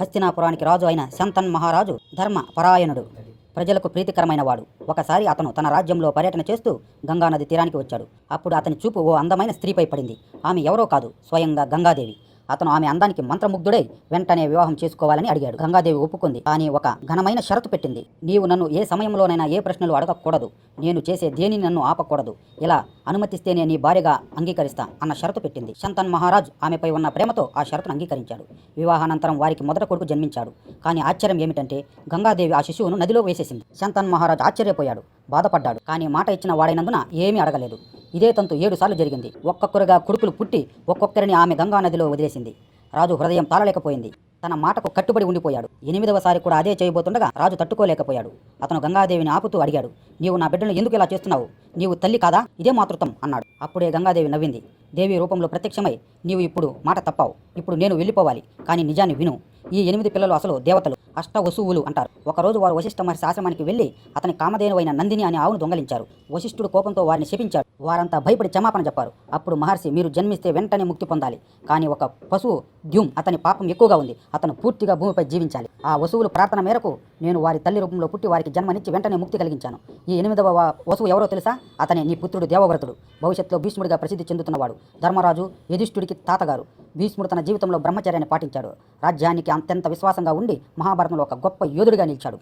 హస్తినాపురానికి రాజు అయిన శంతన్ మహారాజు ధర్మ పరాయణుడు. ప్రజలకు ప్రీతికరమైన వాడు. ఒకసారి అతను తన రాజ్యంలో పర్యటన చేస్తూ గంగానది తీరానికి వచ్చాడు. అప్పుడు అతని చూపు ఓ అందమైన స్త్రీపై పడింది. ఆమె ఎవరో కాదు స్వయంగా గంగాదేవి. అతను ఆమె అందానికి మంత్రముగ్ధుడై వెంటనే వివాహం చేసుకోవాలని అడిగాడు. గంగాదేవి ఒప్పుకుంది. కానీ ఒక ఘనమైన షరతు పెట్టింది. నీవు నన్ను ఏ సమయంలోనైనా ఏ ప్రశ్నలు అడగకూడదు. నేను చేసే దేనిని నన్ను ఆపకూడదు. ఇలా అనుమతిస్తేనే నీ భార్యగా అంగీకరిస్తా అన్న షరతు పెట్టింది. శంతన్ మహారాజ్ ఆమెపై ఉన్న ప్రేమతో ఆ షరతును అంగీకరించాడు. వివాహానంతరం వారికి మొదట కొడుకు జన్మించాడు. కానీ ఆశ్చర్యం ఏమిటంటే గంగాదేవి ఆ శిశువును నదిలో వేసేసింది. శంతన్ మహారాజ్ ఆశ్చర్యపోయాడు. బాధపడ్డాడు. కానీ మాట ఇచ్చిన వాడైనందున ఏమీ అడగలేదు. ఇదే తంతు ఏడు సార్లు జరిగింది. ఒక్కొక్కరుగా కొడుకులు పుట్టి ఒక్కొక్కరిని ఆమె గంగా నదిలో వదిలేసింది. రాజు హృదయం తాళలేకపోయింది. తన మాటకు కట్టుబడి ఉండిపోయాడు. ఎనిమిదవసారి కూడా అదే చేయబోతుండగా రాజు తట్టుకోలేకపోయాడు. అతను గంగాదేవిని ఆపుతూ అడిగాడు నీవు నా బిడ్డను ఎందుకు ఇలా చేస్తున్నావు? నీవు తల్లి కాదా? ఇదే మాతృత్వం అన్నాడు. అప్పుడే గంగాదేవి నవ్వింది. దేవి రూపంలో ప్రత్యక్షమై నీవు ఇప్పుడు మాట తప్పావు. ఇప్పుడు నేను వెళ్ళిపోవాలి. కానీ నిజాన్ని విను. ఈ ఎనిమిది పిల్లలు అసలు దేవతలు. అష్ట వసువులు అంటారు. ఒకరోజు వారు వశిష్ఠ మహర్షి ఆశ్రమానికి వెళ్ళి అతని కామధేనువైన నందిని అనే ఆవును దొంగలించారు. వశిష్ఠుడు కోపంతో వారిని శపించాడు. వారంతా భయపడి క్షమాపణ చెప్పారు. అప్పుడు మహర్షి మీరు జన్మిస్తే వెంటనే ముక్తి పొందాలి. కానీ ఒక పశువు ద్యుమ్ అతని పాపం ఎక్కువగా ఉంది. అతను పూర్తిగా భూమిపై జీవించాలి. ఆ వసువులు ప్రార్థన మేరకు నేను వారి తల్లి రూపంలో పుట్టి వారికి జన్మనిచ్చి వెంటనే ముక్తి కలిగించాను. ఈ ఎనిమిదవ వసువు ఎవరో తెలుసా? అతనే నీ పుత్రుడు దేవవ్రతుడు. భవిష్యత్తులో భీష్ముడిగా ప్రసిద్ధి చెందుతున్నవాడు. ధర్మరాజు యుధిష్ఠుడికి తాతగారు. భీష్ముడు తన జీవితంలో బ్రహ్మచర్యాన్ని పాటించాడు. రాజ్యానికి అత్యంత విశ్వాసంగా ఉండి మహాభారతంలో ఒక గొప్ప యోధుడిగా నిలిచాడు.